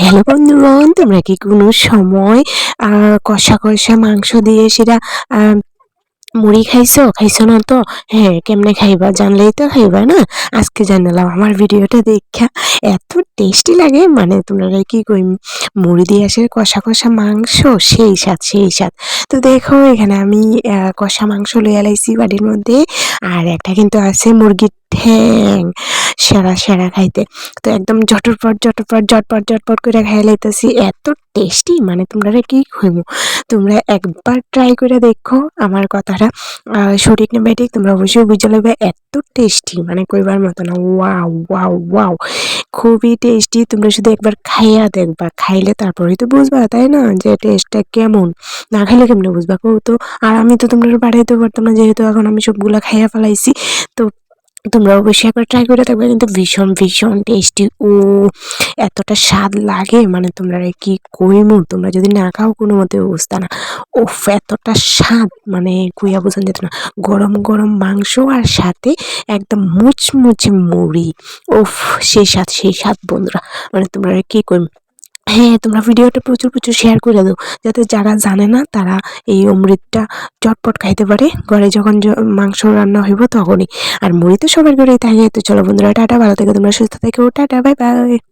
Hello বন্ধুগণ, তোমরা কি কোনো সময় কষা কষা মাংস দিয়ে সেটা মুড়ি খাইছো? খাইছো না তো? হ্যাঁ কেমনে খাইবা? জানলেই তো খাইবা না? আজকে জানালাম আমার ভিডিওটা দেখা এত টেস্টি লাগে মানে তোমরা কি কই মুড়ি দিয়ে আসে কষা কষা মাংস, সেই স্বাদ সেই স্বাদ। তো দেখো, এখানে আমি কষা মাংস লইয়া লাইছি বাড়ির মধ্যে, আর একটা কিন্তু আছে মুরগির ঠ্যাং। সেরা সেরা খাইতে। তো একদম জটরপট জটরপট জটপট জটপট করে খাই লাইতেছি। এত টেস্টি মানে তোমরা কি হইব তোমরা একবার ট্রাই করে দেখো আমার কথাটা। আহ, সঠিক না ব্যাঠিক তোমরা অবশ্যই বুঝে লাগবে এত টেস্টি মানে কইবার মতো না। ওয়াও ওয়াও ওয়াও খুবই টেস্টি তোমরা শুধু একবার খাইয়া দেখবা। খাইলে তারপরেই তো বুঝবা তাই না? যে টেস্টটা কেমন? না খাইলে কেমনে বুঝবা কৌ তো? আর আমি তো তোমরা পাঠাইতে পারতাম না যেহেতু এখন আমি সবগুলা খাইয়া ফেলাইছি। তো তোমরা অবশ্যই একবার ট্রাই করে দেখবে, কিন্তু ভীষণ ভীষণ টেস্টি ও এতটা স্বাদ লাগে মানে তোমরা কি কইমু? তোমরা যদি না খাও, কোনো মতে অবস্থা না। ওফ এতটা স্বাদ মানে কুইয়া বোঝান যেত না। গরম গরম মাংস আর সাথে একদম মুচমুচে মুড়ি। ওফ সেই স্বাদ সেই স্বাদ বন্ধুরা। মানে তোমরা কি কইম? হ্যাঁ তোমরা ভিডিওটা প্রচুর প্রচুর শেয়ার করে দাও। যাতে যারা জানে না, তারা এই অমৃতটা চটপট খাইতে পারে। ঘরে যখন মাংস রান্না হইব তখনই। আর মুড়ি তো সবার ঘরেই থাকে। তো চলো বন্ধুরা, টাটা, ভালো থেকে, তোমরা সুস্থ থেকো। Ta-ta, bye bye.